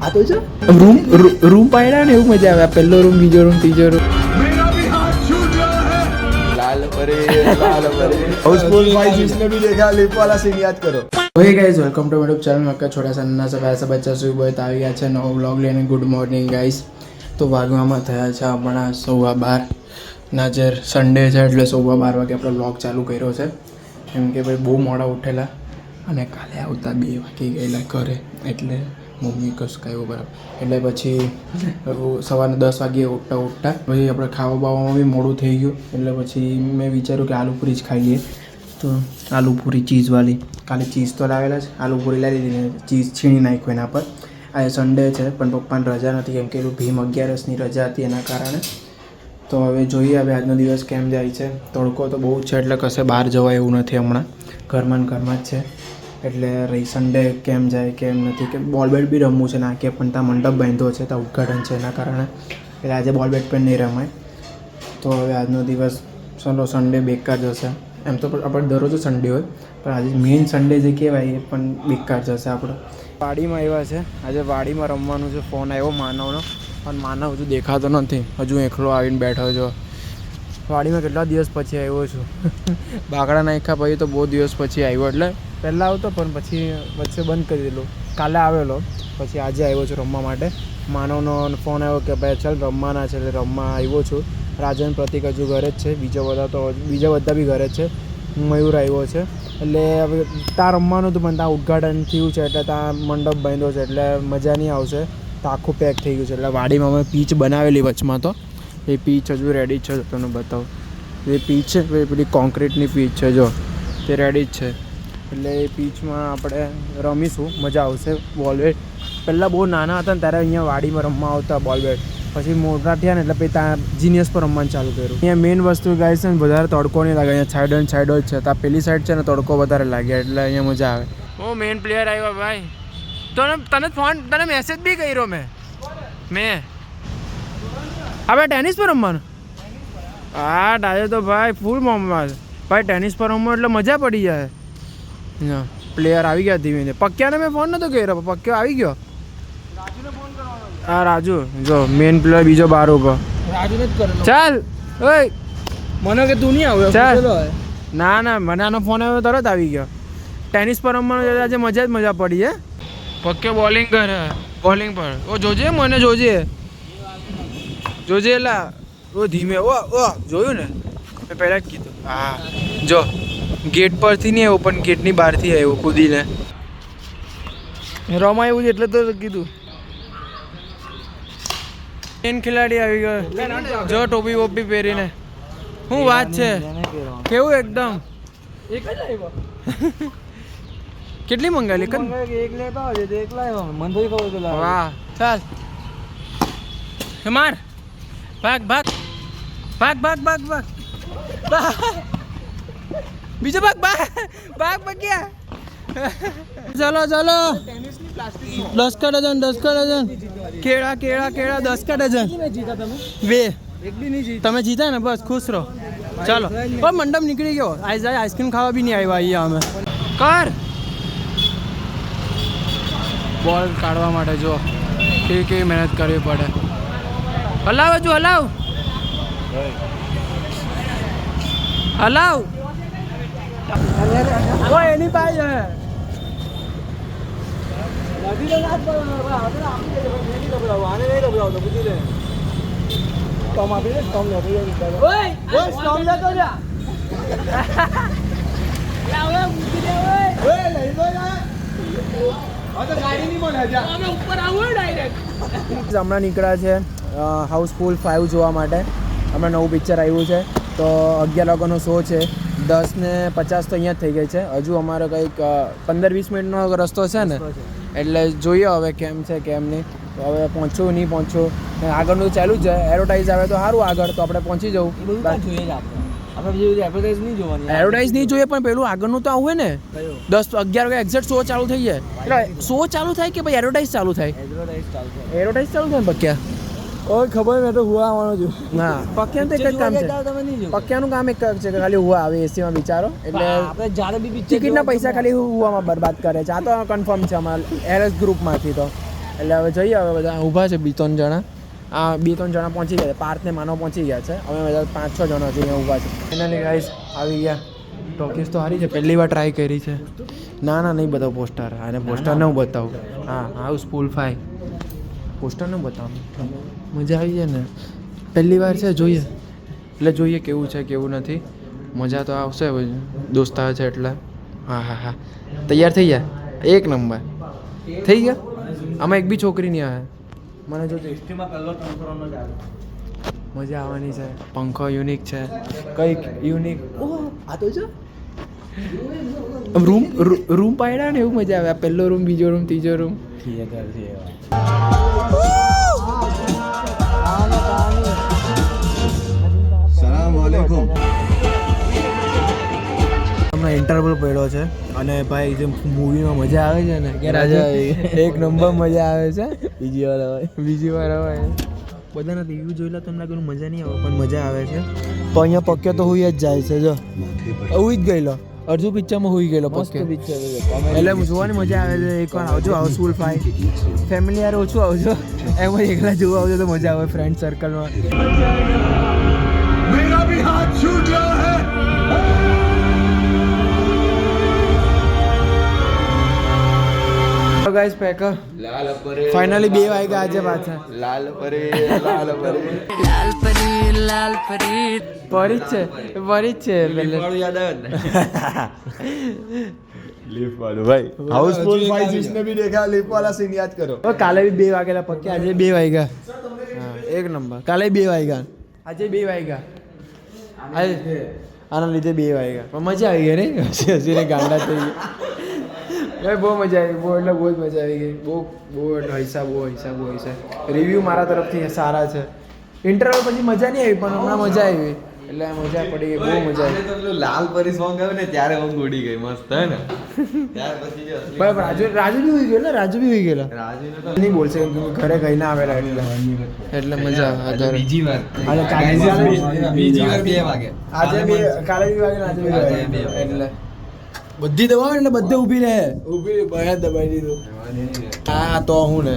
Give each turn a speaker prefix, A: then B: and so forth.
A: આ તો છે રૂમ રૂમ પાડ્યા ને એવું મજા આવે આ પહેલો રૂમ બીજો રૂમ ત્રીજો રૂમ લાલ પરે લાલ પરે
B: हाउसफुल वाइज इसमें भी देखा लिप वाला सीन याद करो
A: okay guys welcome to YouTube channel Mecca છોટા સન્ના સબ એસા બચ્ચા સુઈ બોય તો આવી ગયા છે નવો વ્લોગ લઈને ગુડ મોર્નિંગ ગાઈઝ તો વાગવામાં થયા છે આપણા સવા બાર ના જે સન્ડે છે એટલે સવા બાર વાગે આપણો વ્લોગ ચાલુ કર્યો છે કેમ કે ભાઈ બહુ મોડા ઉઠેલા અને કાલે આવતા બે વાગી ગયેલા ઘરે એટલે મમ્મી કસકાયો બરાબર. એટલે પછી સવારના દસ વાગે ઉઠતા ઉઠતા પછી આપણે ખાવા બાવામાં બી મોડું થઈ ગયું. એટલે પછી મેં વિચાર્યું કે આલુ પૂરી જ ખાઈ લઈએ. તો આલુ પૂરી ચીઝવાળી કાલે ચીઝ તો લાવેલા છે આલુ પૂરી લાવી દીધી ચીઝ છીણી નાખ્યું એના પર. આજે સન્ડે છે, પણ પપ્પાને રજા નથી કેમ કે ભીમ અગિયારસની રજા હતી એના કારણે. તો હવે જોઈએ, હવે આજનો દિવસ કેમ જાય છે. તડકો તો બહુ જ છે, એટલે કશે બહાર જવાય એવું નથી હમણાં. ઘરમાં ને ઘરમાં જ છે. એટલે રહી સન્ડે કેમ જાય, કેમ નથી, કે બોલ બેટ બી રમવું છે ના કે પણ ત્યાં મંડપ બાંધ્યો છે, ત્યાં ઉદઘાટન છે એના કારણે. એટલે આજે બોલ બેટ પણ નહીં રમાય. તો હવે આજનો દિવસ, ચલો સન્ડે બેકાર જશે. એમ તો પણ આપણે દરરોજ સન્ડે હોય, પણ આજે મેઇન સન્ડે જે કહેવાય એ પણ બેકાર જશે આપણો. વાડીમાં આવ્યા છે. આજે વાડીમાં રમવાનું છે ફોન આવ્યો માનવનો. પણ માનવ હજુ દેખાતો નથી. હજુ એકલો આવીને બેઠો છો. વાડીમાં કેટલા દિવસ પછી આવ્યો છું? બાકડા નાખ્યા પછી તો બહુ દિવસ પછી આવ્યો એટલે. પહેલાં આવતો પણ પછી વચ્ચે બંધ કરી દીધું. કાલે આવેલો પછી આજે આવ્યો છું રમવા માટે. માનવનો ફોન આવ્યો કે ભાઈ ચાલ રમવાના છે એટલે રમવા આવ્યો છું. રાજન પ્રતિક હજુ ઘરે જ છે બીજા બધા તો બીજા બધા બી ઘરે જ છે. મયુર આવ્યો છે. એટલે હવે ત્યાં રમવાનું હતું પણ ત્યાં ઉદઘાટન થયું છે એટલે ત્યાં મંડપ બાંધ્યો છે એટલે મજા નહીં આવશે. તો આખું પેક થઈ ગયું છે. એટલે વાડીમાં અમે પીચ બનાવેલી વચમાં તો. એ પીચ હજુ રેડી છે, તમને બતાવું. એ પીચ છે પેલી કોન્ક્રીટની પીચ છે, જો. તે રેડી જ છે. એટલે એ પીચમાં આપણે રમીશું, મજા આવશે બોલ બેટ પહેલાં બહુ નાના હતા ને, ત્યારે અહીંયા વાડીમાં રમવા આવતા બોલ બેટ પછી મોટા થયા ને, એટલે પછી ત્યાં જીનિયસ પર રમવાનું ચાલુ કર્યું. અહીંયા મેઇન વસ્તુ ગાય છે ને, વધારે તડકો નહીં લાગે. અહીંયા સાઈડ અને સાઈડો જ છે. ત્યાં પેલી સાઈડ છે ને, તડકો વધારે લાગે, એટલે અહીંયા મજા આવે. ઓ મેઇન પ્લેયર આવ્યો ભાઈ. તને તને ફોન તને મેસેજ બી કર્યો મેં. મેં. હવે ટેનિસ પર રમવાનું? હા આજે તો ભાઈ ફૂલ મોમમાં ભાઈ ટેનિસ પર રમવું એટલે મજા પડી જાય. પ્લેયર આવી ગયા ધીમે ધીમે. પક્યાને મેં ફોન નતો કર્યો પક્યો આવી ગયો. હા રાજુ જો મેન પ્લેયર બીજો બાર ઊભો.
C: રાજુને જ કરેલો.
A: ચાલ ઓય.
C: મને કે તું નહીં આવ્યો
A: ચાલ. ના ના મને આનો ફોન આવ્યો તરત આવી ગયો. ટેનિસ પર રમવાનું આજે મજા જ મજા પડી હે. પક્કે બોલિંગ કરે બોલિંગ પર. ઓ જોજે મને જોજે. જોજે એલા ઓ ધીમે ઓ ઓ જોયું ને? મેં પહેલાં જ કીધું. હા. જો ગેટ પરથી નહીં આવ્યો પણ ગેટની બહારથી આવ્યો કૂદીને.
C: રમા એવું છે એટલે તો કીધું.
A: એન ખેલાડી આવી ગયો. જો ટોપી વોપી પહેરીને. શું વાત છે? કેવું એકદમ?
C: એક જ? આવ્યો
A: કેટલી મંગાવી કન
C: એક લેતા હોય તો એક લાવ્યો મને ખબર તો લાવે
A: વાહ ચાલ. હે માર. ભાગ ભાગ. ભાગ ભાગ ભાગ ભાગ. બીજો ભાગ ભાગ. ભાગ ભાગ ગયા ચલો ચલો. દસ કા ડઝન, દસ કા ડઝન. કેળા કેળા કેળા, દસ કા ડઝન. બે. તમે જીતા ને, બસ, ખુશ રહો. ચાલો. પણ મંડપ નીકળી ગયો. આઈ જાય આઈસ્ક્રીમ ખાવા બી નહીં આવ્યા અહીંયા અમે. કર. બોલ કાઢવા માટે જો. કેવી કેવી મહેનત કરવી પડે. હલાવ હજુ હલાવ. હલાવ. એની પાસે. હમણાં નીકળ્યા છે. હાઉસફુલ ફાઇવ જોવા માટે. હમણાં નવું પિક્ચર આવ્યું છે. તો અગિયાર વાગ્યાનો શો છે. દસ ને પચાસ તો અહીંયા જ થઈ ગઈ છે. હજુ અમારો કંઈક પંદર વીસ મિનિટનો રસ્તો છે ને? એટલે જોઈએ હવે કેમ છે કેમ નહીં. તો હવે પહોંચું નહીં પહોંચું. આગળનું ચાલુ જ છે. એડવર્ટાઇઝ આવે તો સારું આગળ તો આપણે પહોંચી જવું.
C: જોઈએ જ આપણે. આપણે બીજી બધી advertise નહીં જોવાની.
A: એડવર્ટાઇઝ નહીં જોઈએ પણ પેલું આગળનું તો આવું ને? દસ અગિયાર વાગે એક્ઝેક્ટ શો ચાલુ થઈ જાય. શો ચાલુ થાય કે ભાઈ એડવર્ટાઇઝ ચાલુ થાય?
C: એડવર્ટાઇઝ ચાલુ થાય.
A: એડવર્ટાઇઝ ચાલુ થાય ને પક્યા
C: ઓય ખબર મેં તો હુવા આવવાનો છું.
A: ના પક્યાનું તો એક જ કામ છે. પક્યાનું કામ એક છે કે ખાલી હુવા આવે એસીમાં વિચારો. એટલે
C: આપણે જ્યારે બી
A: ટિકિટના પૈસા ખાલી હુવામાં બરબાદ કરે છે. આ તો કન્ફર્મ છે અમારા એરસ ગ્રુપમાંથી તો. એટલે હવે જઈએ હવે બધા ઊભા છે બે ત્રણ જણા. આ બે ત્રણ જણા પહોંચી ગયા છે. પાર્થને માનવ પહોંચી ગયા છે. અમે બધા પાંચ છ જણા છે અહીંયા ઊભા છે. ફાઇનલી ગાઈસ આવી ગયા. ટોકીસ તો સારી છે. પહેલી વાર ટ્રાય કરી છે. ના ના નહીં બધો પોસ્ટર. અને પોસ્ટર ન. બતાવું. હા હાઉસ ફૂલ ફાઈ પોસ્ટર ન બતાવું મજા આવી જાય ને. પહેલી વાર છે જોઈએ. એટલે જોઈએ કેવું છે કેવું નથી. મજા તો આવશે દોસ્તાર છે એટલે. હા હા હા. તૈયાર થઈ ગયા? એક નંબર. થઈ ગયા? આમાં એક બી છોકરી નહીં આવે. મને જો મજા આવવાની છે. પંખો યુનિક છે. કંઈક યુનિક ઓહ આ તો છે રૂમ રૂમ પાડ્યા ને એવું મજા આવે. આ પહેલો રૂમ બીજો રૂમ ત્રીજો રૂમ
B: થિયેટર વાલેકુમ
A: હમણાં ઇન્ટરવલ પડ્યો છે અને ભાઈ જે મૂવીમાં મજા આવે છે ને કે એક નંબર મજા આવે છે. બીજી વાર આવે. બીજી વાર આવે. બધાના રિવ્યુ જોયેલા તો તમને કોઈ મજા નહીં આવે પણ મજા આવે છે. તો અહીંયા પક્યો તો હોઈ જ જાય છે જો. હોઈ જ ગયેલો. અર્જુ પિક્ચરમાં હોઈ ગયેલો મસ્ત પિક્ચર એટલે જોવાની મજા આવે છે એકવાર આવજો હાઉસફુલ ફાઈ ફેમિલી યાર ઓછું આવજો. એમ જ એકલા જોવા આવજો તો મજા આવે ફ્રેન્ડ સર્કલમાં
B: મેરા ભી હાથ છૂટ
A: હે ગાઈસ પેકર
B: લાલ પરે
A: ફાઇનલી બે વાગ્યા આજે પાછા
B: લાલ પરે લાલ પરે લાલ
A: પરે લાલ પરે પરી છે પરી છે પેલે
B: યાદ આવે લીફ વાળો ભાઈ હાઉસફુલ 5 ને બી દેખા લીફ વાળા સીન યાદ
A: કરો કાલે બી બે વાગેલા પક્કે આજે બે વાગ્યા એક નંબર કાલે બે વાગ્યા આજે બે વાગ્યા આજે આના લીધે બે વાગ્યા પણ મજા આવી ગઈ રે હસી હસીને ગાંડા થઈ ગયા ભાઈ બહુ મજા આવી બહુ એટલે બહુ જ મજા આવી ગઈ. બહુ બહુ એટલે હૈસા બહુ હૈસા બહુ હૈસા રિવ્યૂ મારા તરફથી સારા છે. ઇન્ટરવલ પછી મજા નહીં આવી પણ હમણાં મજા આવી. એટલે મજા પડી ગઈ બહુ મજા આવી.
D: લાલ પરી સોંગ આવે ને ત્યારે ઊંઘ ઉડી ગઈ મસ્ત હે ને? ત્યાર પછી
A: રાજુ રાજુ બી હોઈ ગયો ને રાજુ બી હોઈ ગયેલા.
D: રાજુ
A: નહીં બોલશે ઘરે ગઈ કહીને આવેલા એટલે. એટલે મજા આવે ઘરે.
D: બીજી વાર.
A: આજે કાલે
D: બીજી વાર. બે વાગે.
A: આજે બી કાલે બી વાગે આજે બી. એટલે બધી દવા ને બધે ઊભી રહે. ઊભી બહાર દબાઈ દીધું. હા તો હું ને.